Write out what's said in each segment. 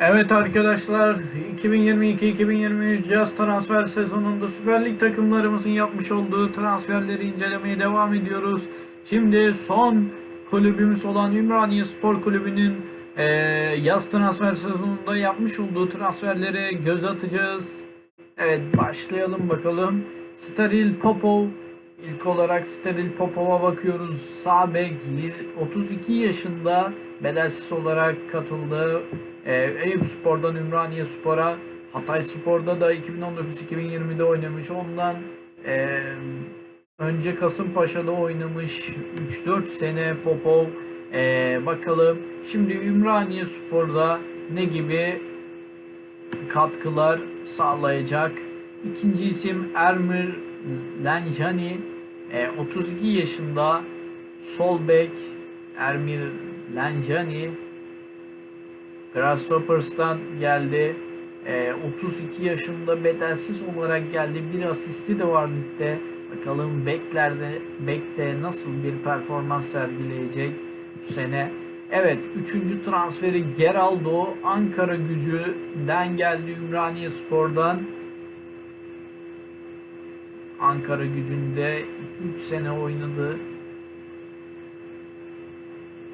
Evet arkadaşlar 2022-2023 yaz transfer sezonunda Süper Lig takımlarımızın yapmış olduğu transferleri incelemeye devam ediyoruz. Şimdi son kulübümüz olan Ümraniye Spor Kulübü'nün eee, yaz transfer sezonunda yapmış olduğu transferlere göz atacağız. Evet başlayalım bakalım. Steril Popov İlk olarak Steril Popov'a bakıyoruz. Sağ bek yir- 32 yaşında bedelsiz olarak katıldı. Ee, Eyüp Spor'dan Ümraniye Spor'a, Hatay Spor'da da 2019-2020'de oynamış. Ondan ee, önce Kasımpaşa'da oynamış 3-4 sene Popov. Ee, bakalım şimdi Ümraniye Spor'da ne gibi katkılar sağlayacak. İkinci isim Ermir Lenjani, e, 32 yaşında sol bek Ermir Lenjani Grasshoppers'tan geldi. E, 32 yaşında bedelsiz olarak geldi. Bir asisti de var ligde. Bakalım beklerde bekte nasıl bir performans sergileyecek bu sene. Evet, üçüncü transferi Geraldo Ankara gücüden geldi Ümraniye Spor'dan. Ankara gücünde 2-3 sene oynadı.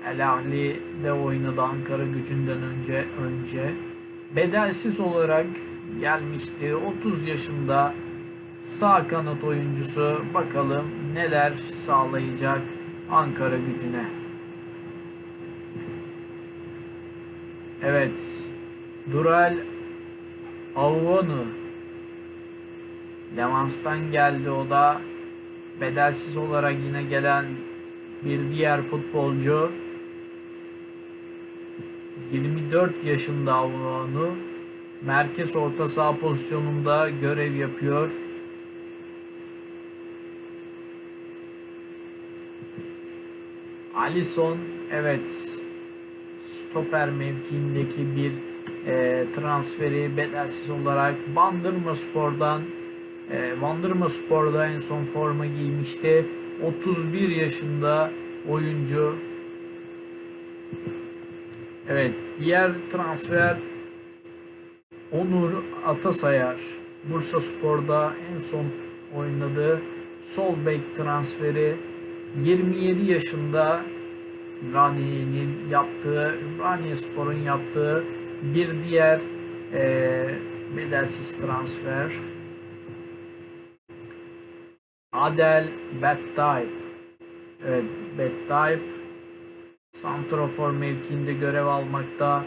El Ahli'de oynadı Ankara gücünden önce önce. Bedelsiz olarak gelmişti. 30 yaşında sağ kanat oyuncusu. Bakalım neler sağlayacak Ankara gücüne. Evet. Dural Avonu Lemans'tan geldi o da. Bedelsiz olarak yine gelen bir diğer futbolcu. 24 yaşında Avonu. Merkez orta saha pozisyonunda görev yapıyor. Alisson evet stoper mevkiindeki bir e, transferi bedelsiz olarak Bandırma Spor'dan e, Bandırma Spor'da en son forma giymişti. 31 yaşında oyuncu. Evet, diğer transfer Onur Atasayar. Bursa Spor'da en son oynadığı sol bek transferi 27 yaşında Ümraniye'nin yaptığı, Ümraniye Spor'un yaptığı bir diğer eee bedelsiz transfer. Adel Bettaib. Evet, Bettaib Santrofor mevkiinde görev almakta.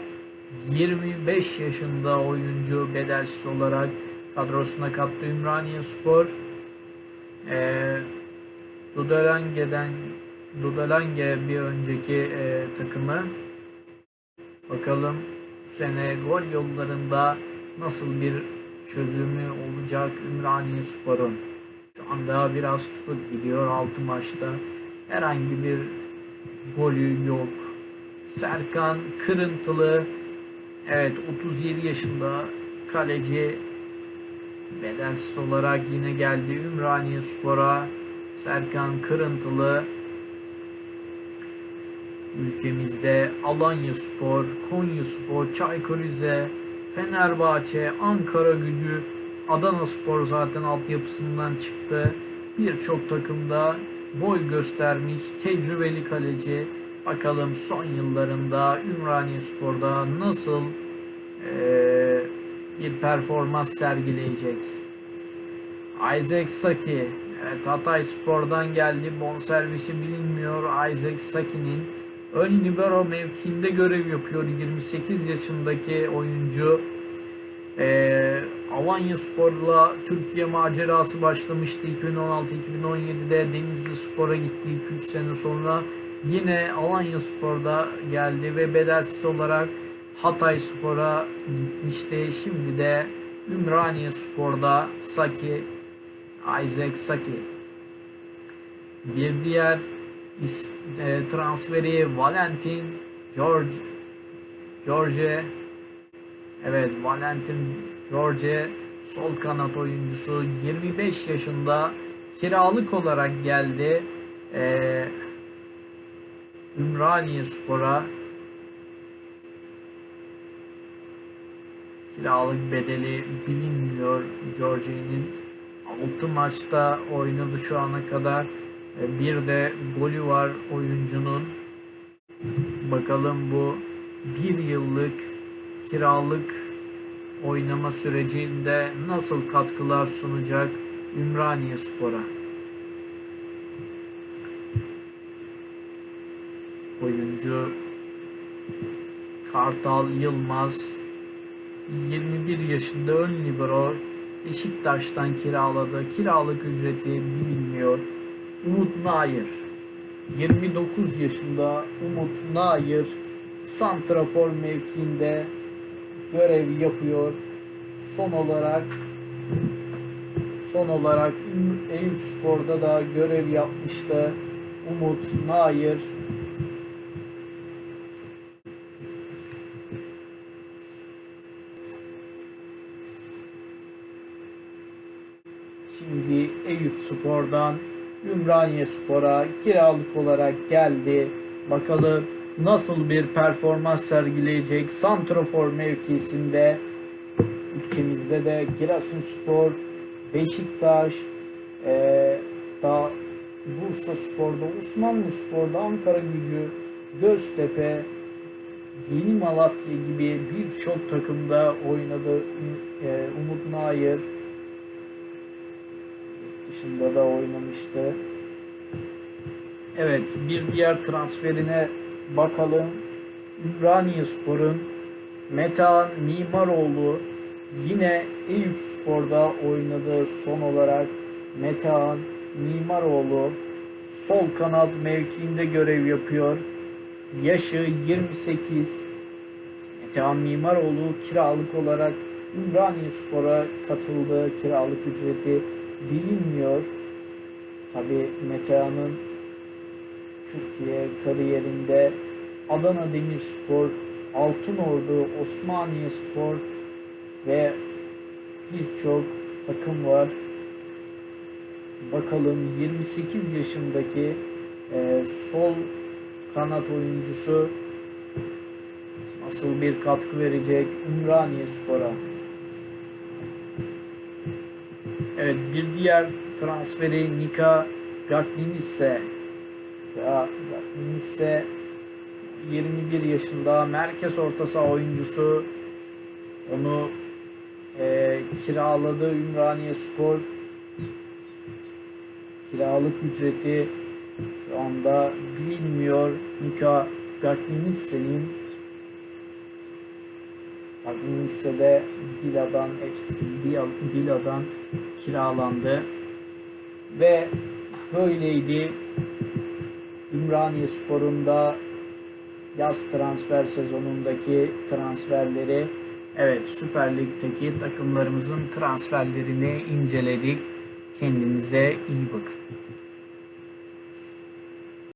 25 yaşında oyuncu bedelsiz olarak kadrosuna kattı Ümraniye Spor. Ee, Dudelange'den Dudelange bir önceki e, takımı. Bakalım bu sene gol yollarında nasıl bir çözümü olacak Ümraniye Spor'un. Anda biraz tutuk gidiyor 6 maçta. Herhangi bir golü yok. Serkan Kırıntılı evet 37 yaşında kaleci bedelsiz olarak yine geldi Ümraniye Spor'a. Serkan Kırıntılı ülkemizde Alanya Spor, Konya Spor, Çaykur Rize, Fenerbahçe, Ankara Gücü, Adana Spor zaten altyapısından çıktı. Birçok takımda boy göstermiş tecrübeli kaleci. Bakalım son yıllarında Ümraniye Spor'da nasıl eee, bir performans sergileyecek. Isaac Saki evet Hatay Spor'dan geldi. Bonservisi bilinmiyor Isaac Saki'nin. Ön libero mevkiinde görev yapıyor 28 yaşındaki oyuncu. Ee, Alanya Spor'la Türkiye macerası başlamıştı 2016-2017'de Denizli Spor'a gitti 2-3 sene sonra yine Alanya Spor'da geldi ve bedelsiz olarak Hatay Spor'a gitmişti. Şimdi de Ümraniye Spor'da Saki, Isaac Saki. Bir diğer e, transferi Valentin George George Evet Valentin George sol kanat oyuncusu 25 yaşında kiralık olarak geldi. Ee, Ümraniye Spor'a Kiralık bedeli bilinmiyor Georgie'nin. 6 maçta oynadı şu ana kadar. E, Bir de golü var oyuncunun. Bakalım bu bir yıllık kiralık oynama sürecinde nasıl katkılar sunacak Ümraniye Spor'a. Oyuncu Kartal Yılmaz 21 yaşında ön libero Beşiktaş'tan kiraladı. Kiralık ücreti bilinmiyor. Umut Nair 29 yaşında Umut Nair santrafor mevkiinde görev yapıyor. Son olarak son olarak Eyüp Spor'da da görev yapmıştı. Umut Nair Şimdi Eyüp Spor'dan Ümraniye Spor'a kiralık olarak geldi. Bakalım nasıl bir performans sergileyecek Santrofor mevkisinde. Ülkemizde de Giresunspor, Beşiktaş, eee da Bursa Spor'da, Osmanlı Spor'da, Ankara Gücü, Göztepe, Yeni Malatya gibi birçok takımda oynadı Eee, Umut Nair dışında da oynamıştı. Evet bir diğer transferine bakalım. Ümraniye Spor'un Metehan Mimaroğlu yine Eyüp Spor'da oynadığı son olarak Metehan Mimaroğlu sol kanat mevkiinde görev yapıyor. Yaşı 28. Metehan Mimaroğlu kiralık olarak Ümraniye Spor'a katıldı. Kiralık ücreti bilinmiyor. Tabi Metehan'ın Türkiye kariyerinde Adana Demirspor, Altınordu, Osmaniye Spor ve birçok takım var. Bakalım 28 yaşındaki e, sol kanat oyuncusu nasıl bir katkı verecek Ümraniye Spor'a. Evet bir diğer transferi Nika Gaklinisse. Gaklinisse 21 yaşında merkez orta saha oyuncusu. Onu e, kiraladı Ümraniye Spor. Kiralık ücreti şu anda bilinmiyor. Nika Gaklinisse'nin Agnisse'de Dila'dan Dila'dan kiralandı. Ve böyleydi. Ümraniye Spor'un da yaz transfer sezonundaki transferleri. Evet Süper Lig'deki takımlarımızın transferlerini inceledik. Kendinize iyi bakın.